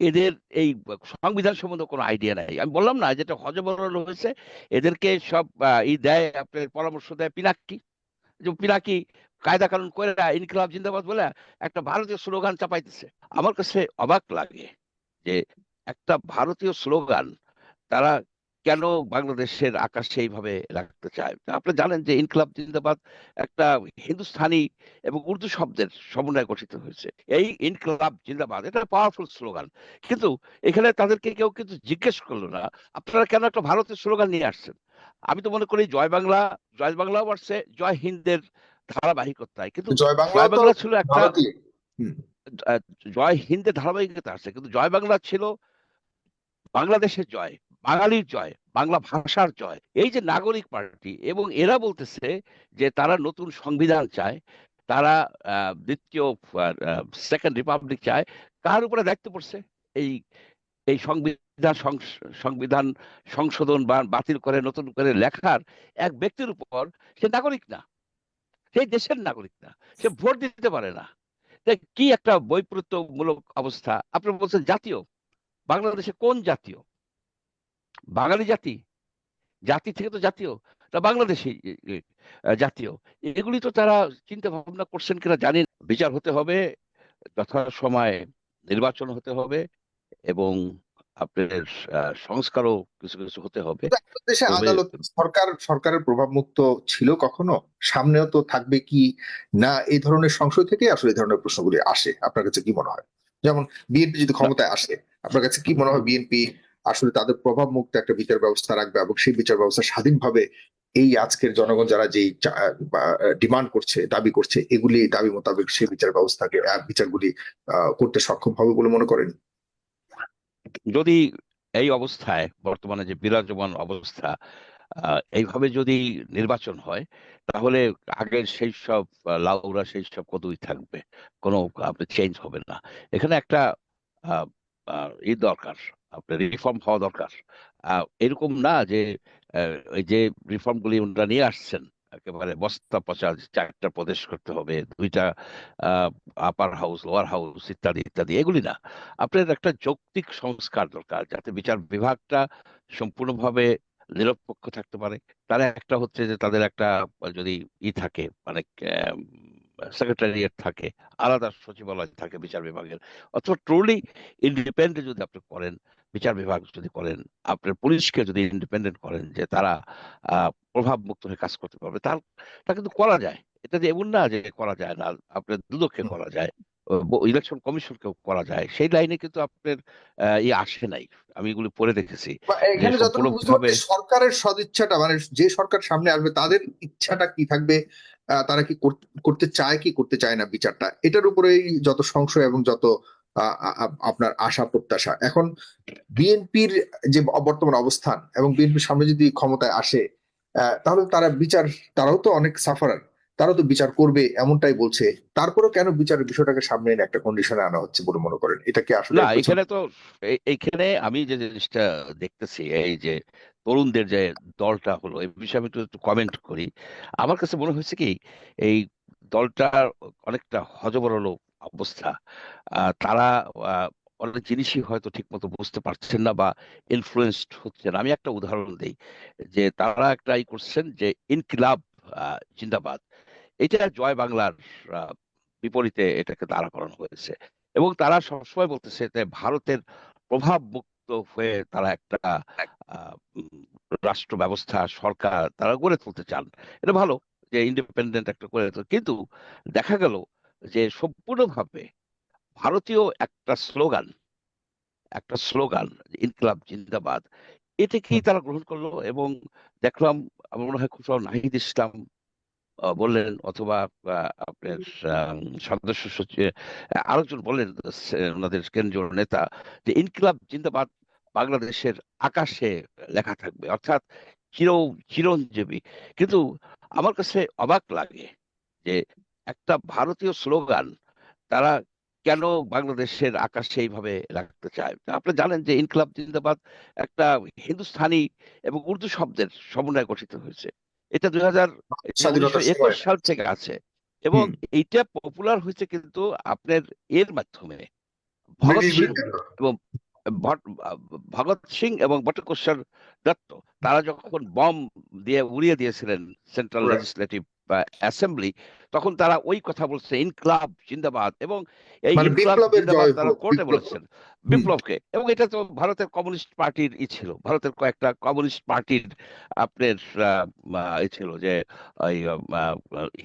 এদের এই সংবিধান সম্বন্ধে কোনো আইডিয়া নাই। আমি বললাম না, যেটা হজবরল হয়েছে এদেরকে সব ই দেয়, আপনার পরামর্শ দেয় পিনাকি। যে পিনাকি কায়দা কানুন করে, ইনকিলাব জিন্দাবাদ বলে একটা ভারতীয় স্লোগান চাপাইতেছে। আমার কাছে অবাক লাগে যে একটা ভারতীয় স্লোগান, তারা কেন বাংলাদেশের আকাশে এইভাবে রাখতে চায়? আপনি জানেন যে ইনকিলাব জিন্দাবাদ একটা হিন্দুস্থানি এবং উর্দু শব্দের সমন্বয়ে গঠিত হয়েছে। এই ইনকিলাব জিন্দাবাদ এটা পাওয়ারফুল স্লোগান কিন্তু এখানে তাদেরকে কেউ কিন্তু জিজ্ঞেস করল না আপনারা কেন একটা ভারতের স্লোগান নিয়ে আসছেন? আমি তো মনে করি জয় বাংলা জয় বাংলাও আসছে জয় হিন্দের ধারাবাহিকতায়। কিন্তু জয় বাংলা ছিল একটা জয় হিন্দের ধারাবাহিকতা আছে কিন্তু জয় বাংলা ছিল বাংলাদেশের জয়। বাঙালির জয়, বাংলা ভাষার জয়। এই যে নাগরিক পার্টি, এবং এরা বলতেছে যে তারা নতুন সংবিধান চায়, তারা দ্বিতীয় সেকেন্ড রিপাবলিক চায়। কার উপরে দায়িত্ব পড়ছে? এই এই সংবিধান সংবিধান সংশোধন বা বাতিল করে, নতুন করে লেখার এক ব্যক্তির উপর সে নাগরিক না। সেই দেশের নাগরিক না। সে ভোট দিতে পারে না। কি একটা বৈপরীত্যমূলক অবস্থা? আপনি বলছেন জাতীয়। বাংলাদেশে কোন জাতীয়? বাঙালি জাতি জাতি থেকে তো জাতীয় তা বাংলাদেশি জাতীয়। এগুলি তো তারা চিন্তা ভাবনা করছেন কিনা জানি বিচার হতে হবে যথাসময়ে নির্বাচন হতে হবে এবং আপনার আহ, সংস্কারও কিছু কিছু হতে হবে। দেশে আদালত সরকার সরকারের প্রভাব মুক্ত ছিল কখনো? সামনেও তো থাকবে কি না? এই ধরনের সংশয় থেকে আসলে এই ধরনের প্রশ্নগুলি আসে। আপনার কাছে কি মনে হয়? যেমন বিএনপি যদি ক্ষমতায় আসে আপনার কাছে কি মনে হয় বিএনপি আসলে তাদের প্রভাব মুক্ত একটা বিচার ব্যবস্থা রাখবে এবং সেই বিচার ব্যবস্থা স্বাধীনভাবে এই আজকের জনগণ যারা যেই ডিমান্ড করছে, দাবি করছে, এগুলি দাবি মোতাবেক সেই বিচার ব্যবস্থাকে বিচারগুলি করতে সক্ষম হবে বলে মনে করেন? যদি এই অবস্থায়, বর্তমানে যে বিরাজমান অবস্থা এইভাবে যদি নির্বাচন হয়, তাহলে আগের সেই সব লাউরা সেই সব কতই থাকবে? কোনো চেঞ্জ হবে না। এখানে একটা ই দরকার। আপনার রিফর্ম হওয়া দরকার। এরকম না যে এই যে রিফর্ম গুলি ওনারা নিয়ে আসছেন, একেবারে বস্তা পচা, চারটা প্রদেশ করতে হবে, দুইটা আপার হাউস লোয়ার হাউস ইত্যাদি ইত্যাদি, এগুলি না। আপনার একটা যৌক্তিক সংস্কার দরকার যাতে বিচার বিভাগটা সম্পূর্ণভাবে নিরপেক্ষ থাকতে পারে। তার একটা হচ্ছে যে তাদের একটা যদি ই থাকে মানে সেক্রেটারিয়েট থাকে, আলাদা সচিবালয় থাকে বিচার বিভাগের। অথবা ট্রুলি ইন্ডিপেন্ডেন্ট যদি আপনি করেন বিচার বিভাগ যদি করেন আপনার পুলিশকে যদি ইন্ডিপেন্ডেন্ট করেন যে তারা প্রভাব মুক্ত হয়ে কাজ করতে পারবে তার তা কিন্তু করা যায়। এটা যে এমন না যে করা যায় না আপনার দুদককে করা যায় ইলেকশন কমিশনকেও করা যায় সেই লাইনে কিন্তু আপনার ই আসে নাই। আমি এগুলি পড়ে দেখেছি সরকারের সদিচ্ছাটা মানে যে সরকার সামনে আসবে তাদের ইচ্ছাটা কি থাকবে আহ, তারা কি করতে চায় কি করতে চায় না বিচারটা এটার উপরেই যত সংশয় এবং যত আপনার আশা প্রত্যাশা। এখন বিএনপির যে বর্তমান অবস্থান এবং বিএনপির সামনে যদি ক্ষমতায় আসে তাহলে তারা বিচার তারাও তো অনেক সাফারার তারাও তো বিচার করবে এমনটাই বলছে। তারপরেও কেন বিচারের বিষয়টাকে সামনে এনে একটা কন্ডিশনে আনা হচ্ছে বলে মনে করেন? এটা কি আসলে না এখানে তো এইখানে আমি যে জিনিসটা দেখতেছি এই যে তরুণদের যে দলটা হলো এই বিষয়ে আমি একটু একটু কমেন্ট করি। আমার কাছে মনে হয়েছে কি এই দলটা অনেকটা হজবরল অবস্থা। তারা অনেক জিনিসই হয়তো ঠিক মতো বুঝতে পারছেন না বা ইনফ্লুয়েসড হচ্ছেন আমি একটা উদাহরণ দিই, যে তারা একটা ই করছেন যে ইনকিলাব জিন্দাবাদ। এটা জয় বাংলার বিপরীতে এটাকে দাঁড়া করানো হয়েছে। এবং তারা সবসময় বলতেছে যে ভারতের প্রভাব মুক্ত হয়ে তারা একটা রাষ্ট্র ব্যবস্থা, সরকার তারা গড়ে তুলতে চান। এটা ভালো যে ইন্ডিপেন্ডেন্ট একটা করে কিন্তু দেখা গেল যে সম্পূর্ণভাবে ভারতীয় একটা স্লোগান একটা স্লোগান ইনকিলাব জিন্দাবাদ এটাকেই তারা গ্রহণ করল? এবং দেখলাম আমার মনে হয় খুব নাহিদ ইসলাম বললেন অথবা আপনার সদস্য সচিব আরেকজন বললেন ওনাদের কেন্দ্রীয় নেতা যে ইনকিলাব জিন্দাবাদ বাংলাদেশের আকাশে লেখা থাকবে। অর্থাৎ চির চিরঞ্জীবী। কিন্তু আমার কাছে অবাক লাগে যে একটা ভারতীয় স্লোগান তারা কেন বাংলাদেশের আকাশে এইভাবে রাখতে চায়? আপনি জানেন যে ইনকিলাব জিন্দাবাদ একটা হিন্দুস্থানি এবং উর্দু শব্দের সমন্বয়ে গঠিত হয়েছে। এটা দুই হাজার একুশ সাল থেকে আছে এবং এইটা পপুলার হয়েছে কিন্তু আপনার এর মাধ্যমে। ভগৎ সিং এবং ভগৎ সিং এবং বটকোশ্বর দত্ত তারা যখন বম দিয়ে উড়িয়ে দিয়েছিলেন সেন্ট্রাল. লেজিসলেটিভ অ্যাসেম্বলি তখন তারা ওই কথা বলছে ইনকলাব জিন্দাবাদ। এবং এই মানে তারা কোর্টে বলেছেন। বিপ্লবকে। এবং এটা তো ভারতের কমিউনিস্ট পার্টির ই ছিল। ভারতের কয়েকটা কমিউনিস্ট পার্টির আপনার ই ছিল যে ওই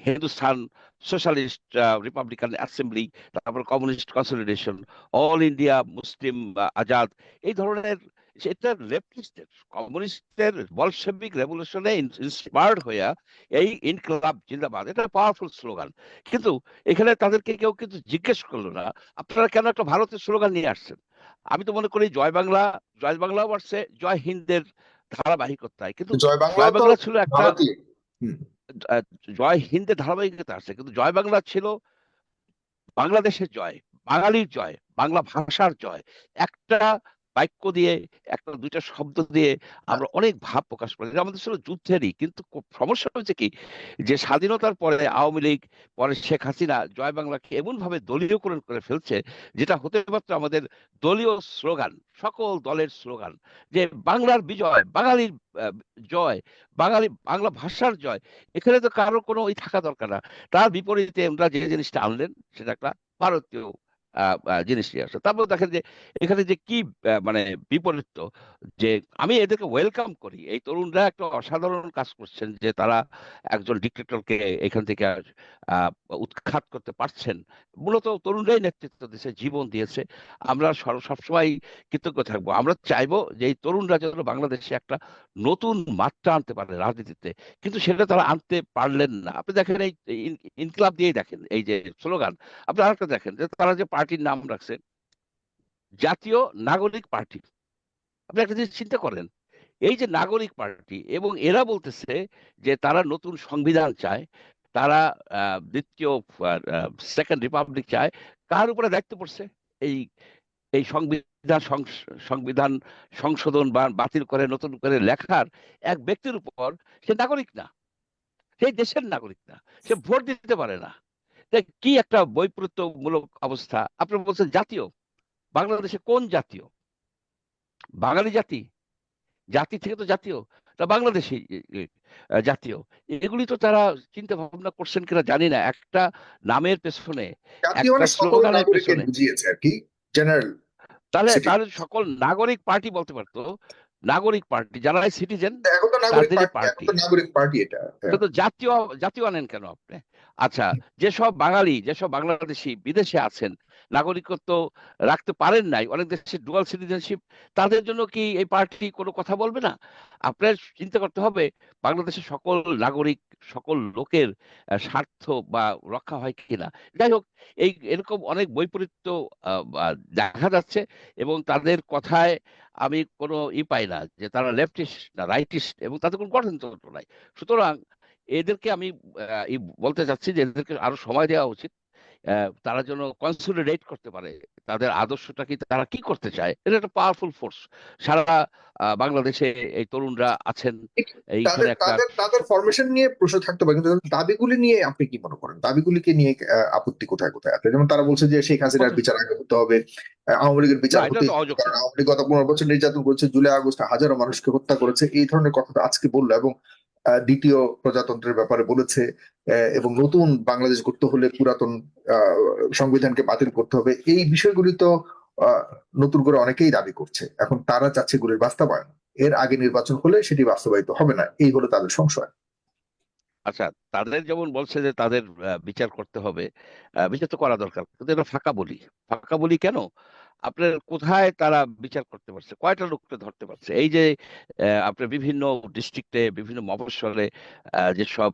হিন্দুস্তান সোশ্যালিস্ট রিপাবলিকান অ্যাসেম্বলি তারপর communist consolidation all India muslim Azad. এই ধরনের সেটা লেফটিস্টের কমিউনিস্টের বলশেবিক রেভলিউশনে ইন্সপায়ার্ড হইয়া এই ইনকলাব জিন্দাবাদ এটা পাওয়ারফুল স্লোগান কিন্তু এখানে তাদেরকে কেউ কিন্তু জিজ্ঞেস করল না আপনারা কেন একটা ভারতের স্লোগান নিয়ে আসছেন? আমি তো মনে করি জয় বাংলা জয় বাংলাও আসছে জয় হিন্দের ধারাবাহিকতায়। কিন্তু জয় বাংলা ছিল একটা জয় হিন্দের ধারাবাহিকতা আছে কিন্তু জয় বাংলা ছিল বাংলাদেশের জয় বাঙালির জয় বাংলা ভাষার জয়। একটা বাক্য দিয়ে একটা দুইটা শব্দ দিয়ে আমরা অনেক ভাব প্রকাশ করি। আমাদের ছিল যুদ্ধেরই। কিন্তু সমস্যা হচ্ছে কি? যে স্বাধীনতার পরে আওয়ামী লীগ, পরে শেখ হাসিনা জয় বাংলাকে এমন ভাবে দলীয়করণ করে ফেলছে, যেটা হতে পারতো আমাদের দলীয় স্লোগান, সকল দলের স্লোগান, যে বাংলার বিজয়, বাঙালির জয়, বাঙালি, বাংলা ভাষার জয়, এখানে তো কারও কোনো ওই থাকা দরকার না। তার বিপরীতে আমরা যে জিনিসটা আনলেন, সেটা একটা ভারতীয় জিনিস নিয়ে আসছে তারপর দেখেন যে, এখানে যে কি মানে বিপরীত, যে আমি এদেরকে ওয়েলকাম করি। এই তরুণরা একটা অসাধারণ কাজ করছেন যে তারা একজন ডিক্টেটরকে এখান থেকে উৎখাত করতে পারছেন। মূলত তরুণরাই নেতৃত্ব দিয়েছে, জীবন দিয়েছে। আমরা সর- সবসময় কৃতজ্ঞ থাকব। আমরা চাইব যে এই তরুণরা যেন বাংলাদেশে একটা নতুন মাত্রা আনতে পারে রাজনীতিতে। কিন্তু সেটা তারা আনতে পারলেন না। আপনি দেখেন এই ইন- ইনকিলাব দিয়েই দেখেন, এই যে স্লোগান। আপনি আরেকটা দেখেন যে তারা যে পার্টির নাম রাখছে জাতীয় নাগরিক পার্টি। আপনি একটা জিনিস চিন্তা করেন, এই যে নাগরিক পার্টি, এবং এরা বলতেছে যে তারা নতুন সংবিধান চায়, তারা দ্বিতীয় সেকেন্ড রিপাবলিক চায়, কার উপরে দায়িত্ব পড়ছে? এই এই সংবিধান সংবিধান সংশোধন বা বাতিল করে, নতুন করে লেখার এক ব্যক্তির উপর সে নাগরিক না সেই দেশের নাগরিক না, সে ভোট দিতে পারে না। কি একটা বৈপরীত্যমূলক অবস্থা? আপনি বলছেন জাতীয়। বাংলাদেশে কোন জাতীয়? বাঙালি জাতি? জাতি থেকে তো জাতীয়। তা বাংলাদেশি জাতীয়। এগুলি তো তারা চিন্তা ভাবনা করছেন কিনা জানি না। একটা নামের পেছনে মানে তাহলে তাহলে সকল নাগরিক পার্টি বলতে পারতো। নাগরিক পার্টি যারা সিটিজেন এখন তো নাগরিক তাদেরই পার্টি নাগরিক পার্টি এটা। এটা তো জাতীয় জাতীয় আনেন কেন আপনি? আচ্ছা যেসব বাঙালি, যেসব বাংলাদেশি বিদেশে আছেন, নাগরিকত্ব রাখতে পারেন নাই, অনেক দেশে ডুয়াল সিটিজেনশিপ তাদের জন্য কি এই পার্টি কোনো কথা বলবে না? আপনার চিন্তা করতে হবে, বাংলাদেশের সকল নাগরিক, সকল লোকের স্বার্থ বা রক্ষা হয় কিনা? যাই হোক, এই এরকম অনেক বৈপরীত্য দেখা যাচ্ছে এবং তাদের কথায় আমি কোনো ই পাই না যে তারা লেফটিস্ট না রাইটিস্ট এবং তাদের কোনো গঠনতন্ত্র নাই। সুতরাং এদেরকে আমি বলতে চাচ্ছি যে এদেরকে আরও সময় দেওয়া উচিত। তারা যেন কনসলিডেট করতে পারে। তাদের আদর্শটা কি তারা কি করতে চায়? এটা একটা পাওয়ারফুল ফোর্স সারা বাংলাদেশে এই তরুণরা আছেন। এইখানে তাদের একটা তাদের তাদের ফরমেশন নিয়ে প্রশ্ন থাকতে পারে। কিন্তু দাবিগুলি নিয়ে আপনি কি মনে করেন? দাবিগুলিকে নিয়ে আপত্তি কোথায় কোথায় আছে? যেমন তারা বলছে যে শেখ হাসিনার বিচার আগে হতে হবে। আওয়ামী লীগের বিচার হতে আওয়ামী লীগ গত পনেরো বছর নির্যাতন করেছে জুলাই আগস্টে হাজারো মানুষকে হত্যা করেছে। এই ধরনের কথা আজকে বলল এবং দ্বিতীয় প্রজাতন্ত্রের ব্যাপারে বলেছে এবং নতুন বাংলাদেশ করতে হলে পুরাতন সংবিধানকে বাতিল করতে হবে। এই বিষয়গুলি তো নতুন করে অনেকেই দাবি করছে। এখন তারা চাচ্ছে এগুলির বাস্তবায়ন। এর আগে নির্বাচন হলে সেটি বাস্তবায়িত হবে না। এই হলো তাদের সংশয়। আচ্ছা তাদের যেমন বলছে যে তাদের বিচার করতে হবে বিচার তো করা দরকার। ফাঁকা বলি। ফাঁকা বলি কেন? আপনার কোথায় তারা বিচার করতে পারছে? কয়টা লোককে ধরতে পারছে? এই যে আপনার বিভিন্ন ডিস্ট্রিক্টে বিভিন্ন মফস্বলে যেসব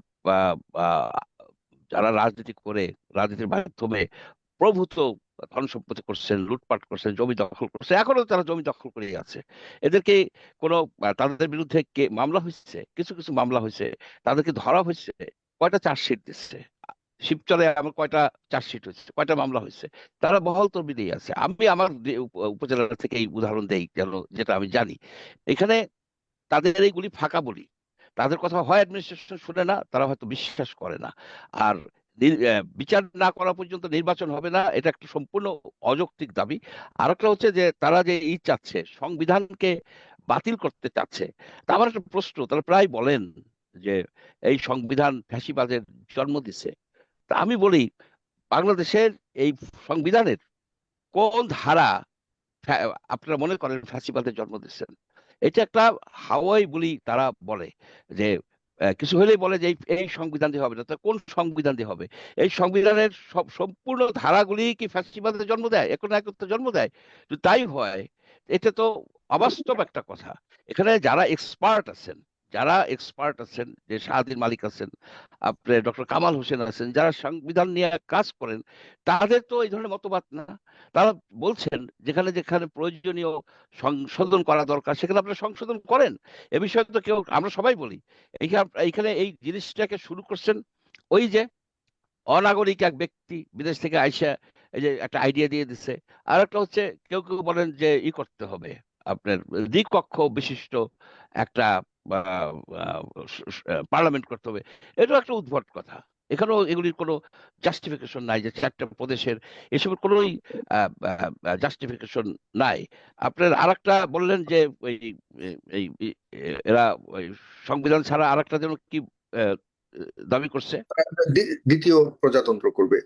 যারা রাজনীতি করে, রাজনীতির মাধ্যমে প্রভূত ধন সম্পত্তি করছেন, লুটপাট করছেন, জমি দখল করছে এখনও তারা জমি দখল করে আছে। এদেরকে কোনো তাদের বিরুদ্ধে মামলা হয়েছে? কিছু কিছু মামলা হয়েছে। তাদেরকে ধরা হয়েছে? কয়টা চার্জশিট দিচ্ছে? শিবচরে আমার কয়টা চার্জশিট হয়েছে, কয়টা মামলা হয়েছে, তারা বহল তরবিদেই আছে। আমি আমার উপজেলা থেকে এই উদাহরণ দেই যেন, যেটা আমি জানি। এখানে তাদের এইগুলি ফাঁকা বলি। তাদের কথা হয় অ্যাডমিনিস্ট্রেশন শুনে না, তারা হয়তো বিশ্বাস করে না। আর বিচার না করা পর্যন্ত নির্বাচন হবে না, এটা একটা সম্পূর্ণ অযৌক্তিক দাবি। আর একটা হচ্ছে যে, তারা যে ই চাচ্ছে, সংবিধানকে বাতিল করতে চাচ্ছে, তা আমার একটা প্রশ্ন, তারা প্রায় বলেন যে, এই সংবিধান ফ্যাসিবাদের জন্ম দিছে। আমি বলি, বাংলাদেশের এই সংবিধানের কোন ধারা আপনারা মনে করেন ফ্যাসিবাদের জন্ম দিচ্ছেন এটা একটা হাওয়াই বলি তারা বলে যে কিছু হলেই বলে যে, এই সংবিধান দিয়ে হবে না। তা কোন সংবিধান দিয়ে হবে? এই সংবিধানের সব, সম্পূর্ণ ধারাগুলি কি ফ্যাসিবাদের জন্ম দেয়? এখন একত্র জন্ম দেয়? তাই হয়, এটা তো অবাস্তব একটা কথা। এখানে যারা এক্সপার্ট আছেন যারা এক্সপার্ট আছেন, যে শাহাদির মালিক আছেন আপনার ডক্টর কামাল হোসেন আছেন, যারা সংবিধান নিয়ে কাজ করেন, তাদের তো এই ধরনের মতবাদ না। তারা বলছেন, যেখানে যেখানে প্রয়োজনীয় সংশোধন করা দরকার, সেখানে আপনারা সংশোধন করেন। এ বিষয়ে তো কেউ, আমরা সবাই বলি। এইখানে এইখানে এই জিনিসটাকে শুরু করছেন ওই যে অনাগরিক এক ব্যক্তি বিদেশ থেকে আইসা এই যে একটা আইডিয়া দিয়ে দিচ্ছে আর একটা হচ্ছে, কেউ কেউ বলেন যে ই করতে হবে। আপনার দ্বিকক্ষ বিশিষ্ট একটা পার্লামেন্ট করতে হবে এটাও একটা উদ্ভট কথা। এখানেও এগুলির কোনো জাস্টিফিকেশন নাই যে চারটা প্রদেশের এসবের কোনোই জাস্টিফিকেশন নাই। আপনার আরেকটা বললেন যে এই এরা সংবিধান ছাড়া আরেকটা যেন কি দাবি করছে? দ্বিতীয় প্রজাতন্ত্র করবে।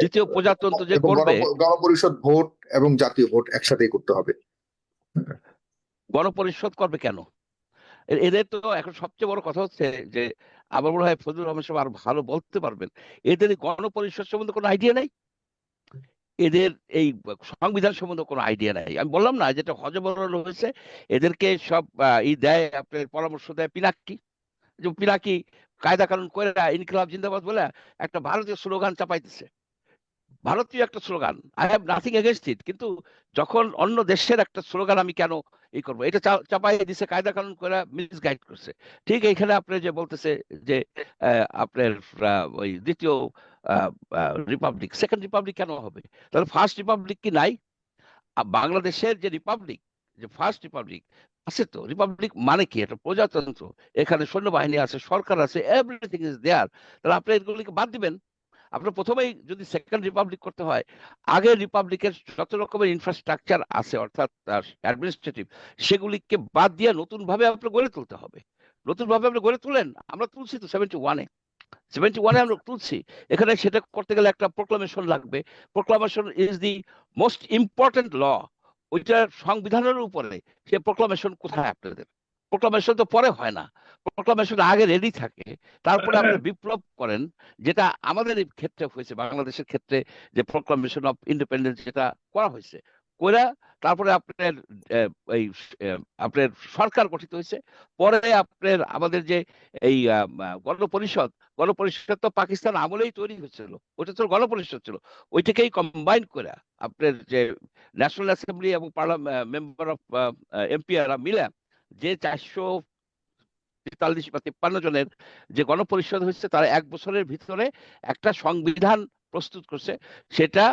দ্বিতীয় প্রজাতন্ত্র যে করবে? গণপরিষদ ভোট এবং জাতীয় ভোট একসাথেই করতে হবে। গণপরিষদ করবে কেন? এদের তো এখন সবচেয়ে বড় কথা হচ্ছে যে, আমার মনে হয় ফজলুর রহমান সাহেব আরও ভালো বলতে পারবেন। এদের গণপরিষদ সম্বন্ধে কোনো আইডিয়া নাই? এদের এই সংবিধান সম্বন্ধে কোনো আইডিয়া নাই? আমি বললাম না, যেটা হজবরল হয়েছে, এদেরকে সব ই দেয়, আপনার পরামর্শ দেয় পিনাকি। যে পিনাকি কায়দা কানুন করে ইনকিলাব জিন্দাবাদ বলে একটা ভারতীয় স্লোগান চাপাইতেছে। ভারতীয় একটা slogan. I have nothing against it কিন্তু যখন অন্য দেশের একটা স্লোগান আমি কেন ই করব। এটা চাপাই দিছে কায়দা কানুন করে মিসগাইড করছে। ঠিক এইখানে আপনি যে বলতেছে যে আপনার ওই দ্বিতীয় রিপাবলিক সেকেন্ড রিপাবলিক কেন হবে? তাহলে ফার্স্ট রিপাবলিক কি নাই? বাংলাদেশের যে রিপাবলিক যে ফার্স্ট রিপাবলিক আছে তো। রিপাবলিক মানে কি? এটা প্রজাতন্ত্র। এখানে সৈন্যবাহিনী আছে, সরকার আছে এভরিথিং ইজ দেয়ার তাহলে আপনি এগুলিকে বাদ দিবেন। আপনার প্রথমেই যদি সেকেন্ড রিপাবলিক করতে হয়, আগের রিপাবলিকের যত রকমের ইনফ্রাস্ট্রাকচার আছে, অর্থাৎ অ্যাডমিনিস্ট্রেটিভ সেগুলিকে বাদ দিয়ে নতুন ভাবে আপনার গড়ে তুলতে হবে। নতুন ভাবে আপনি গড়ে তুলেন, আমরা তুলছি তো সেভেন্টি ওয়ানে সেভেন্টি ওয়ানে আমরা তুলছি। এখানে সেটা করতে গেলে একটা প্রোক্লামেশন লাগবে। Proclamation is the most important law ওইটার সংবিধানের উপরে। সে প্রোক্লামেশন কোথায় আপনাদের? প্রোক্লামেশন তো পরে হয় না। প্রোক্লামেশন আগে রেডি থাকে। তারপরে আপনি বিপ্লব করেন যেটা আমাদের ক্ষেত্রে হয়েছে বাংলাদেশের ক্ষেত্রে যে প্রোক্লামেশন অফ ইন্ডিপেন্ডেন্স যেটা করা হয়েছে করে তারপরে আপনার এই আপনার সরকার গঠিত হয়েছে। পরে আপনার আমাদের যে এই গণপরিষদ গণপরিষদ তো পাকিস্তান আমলেই তৈরি হয়েছিল। ওটা তো গণপরিষদ ছিল। ওইটাকেই কম্বাইন করে আপনার যে ন্যাশনাল অ্যাসেম্বলি এবং পার্লামেন্ট মেম্বার অফ এমপিআর মিলে যে চারশো তেতাল্লিশ বা তিপ্পান্ন জনের যে গণপরিষদ হয়েছে, তারা এক বছরের ভিতরে একটা সংবিধান প্রস্তুত করছে। সেটা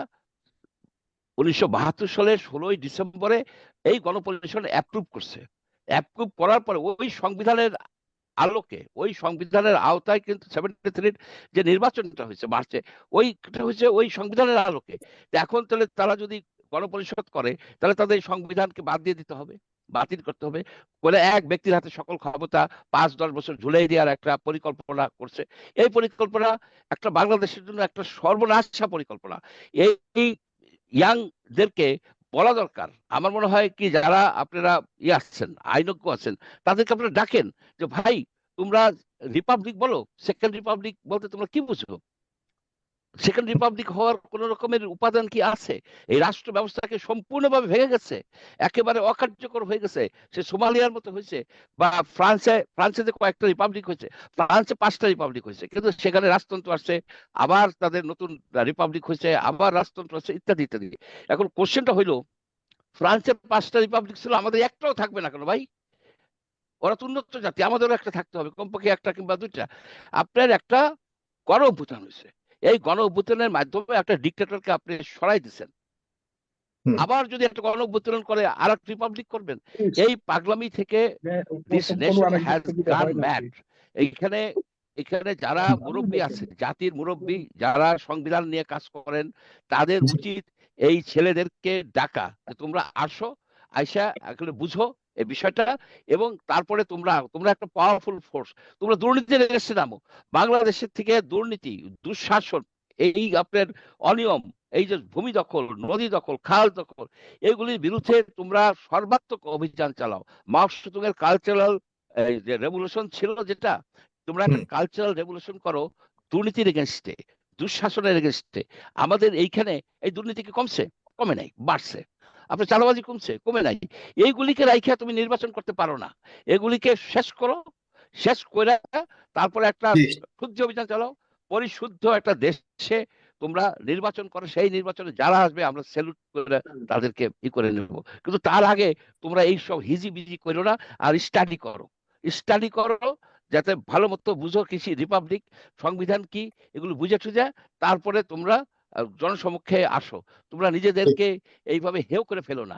উনিশশো বাহাত্তর সালের ষোলোই ডিসেম্বরে এই গণপরিষদ অ্যাপ্রুভ করছে। অ্যাপ্রুভ করার পরে ওই সংবিধানের আলোকে, ওই সংবিধানের আওতায় কিন্তু সেভেন্টি থ্রির যে নির্বাচনটা হয়েছে মার্চে, ওইটা হয়েছে ওই সংবিধানের আলোকে। এখন তাহলে তারা যদি গণপরিষদ করে, তাহলে তাদের সংবিধানকে বাদ দিয়ে দিতে হবে। বাতিল করতে হবে। বলে এক ব্যক্তির হাতে সকল ক্ষমতা পাঁচ, দশ বছর ঝুলাই দেওয়ার একটা পরিকল্পনা করছে। এই পরিকল্পনা একটা বাংলাদেশের জন্য একটা সর্বনাশা পরিকল্পনা। এই ইয়াংদেরকে বলা দরকার। আমার মনে হয় কি, যারা আপনারা ইয়ে আসছেন আইনজ্ঞ আছেন, তাদেরকে আপনারা ডাকেন যে, ভাই, তোমরা রিপাবলিক বলো সেকেন্ড রিপাবলিক বলতে তোমরা কি বুঝো? সেকেন্ড রিপাবলিক হওয়ার কোন রকমের উপাদান কি আছে? এই রাষ্ট্র ব্যবস্থাকে সম্পূর্ণভাবে ভেঙে গেছে? একেবারে অকার্যকর হয়ে গেছে? সে সোমালিয়ার মতো হয়েছে? বা ফ্রান্সে ফ্রান্সে যে কয়েকটা রিপাবলিক হয়েছে? ফ্রান্সে পাঁচটা রিপাবলিক হয়েছে। কিন্তু সেখানে রাজতন্ত্র আসছে আবার তাদের নতুন রিপাবলিক হয়েছে, আবার রাজতন্ত্র আসছে ইত্যাদি ইত্যাদি। এখন কোশ্চেনটা হইল, ফ্রান্সে পাঁচটা রিপাবলিক ছিল, আমাদের একটাও থাকবে না কেন ভাই? ওরা তো উন্নত জাতি, আমাদেরও একটা থাকতে হবে, কমপক্ষে একটা কিংবা দুইটা। আপনার একটা গণ অভ্যুত্থান হয়েছে। এই গণ অভ্যুত্থানের মাধ্যমে একটা ডিক্টেটরকে আপনি সরাই দিচ্ছেন আবার যদি একটা গণ অভ্যুত্থান করে আর একটা রিপাবলিক করবেন এই পাগলামি থেকে this nation has gone mad এইখানে এখানে যারা মুরব্বী আছে জাতির মুরব্বী যারা সংবিধান নিয়ে কাজ করেন তাদের উচিত এই ছেলেদেরকে ডাকা তোমরা আসো আইসা আসলে বুঝো এই বিষয়টা এবং তারপরে তোমরা তোমরা একটা পাওয়ারফুল ফোর্স তোমরা দুর্নীতির এগেস্টে নামো। বাংলাদেশের থেকে দুর্নীতি দুঃশাসন এই আপনার অনিয়ম এই যে ভূমি দখল নদী দখল খাল দখল এগুলির বিরুদ্ধে তোমরা সর্বাত্মক অভিযান চালাও। মাও সেতুংয়ের কালচারাল যে রেভলিউশন ছিল যেটা তোমরা একটা কালচারাল রেভলিউশন করো দুর্নীতির এগেনস্টে দুঃশাসনের এগেনস্টে। আমাদের এইখানে এই দুর্নীতি কি কমছে? কমে নাই বাড়ছে। আপনার চালাবাজি কমছে কমে নাই। এইগুলিকে রাইখা তুমি নির্বাচন করতে পারো না। এগুলিকে শেষ করো শেষ করে তারপরে একটা। শুদ্ধ অভিযান চালাও। পরিশুদ্ধ একটা দেশে তোমরা নির্বাচন করো সেই নির্বাচনে যারা আসবে আমরা স্যালুট করে তাদেরকে ই করে নেব। কিন্তু তার আগে তোমরা এই সব হিজি বিজি করো না আর স্টাডি করো। স্টাডি করো যাতে ভালো মতো বুঝো কৃষি রিপাবলিক সংবিধান কি এগুলো বুঝে টুঝে তারপরে তোমরা জনসমক্ষে আসো। তোমরা নিজেদেরকে এইভাবে হেও করে ফেলো না।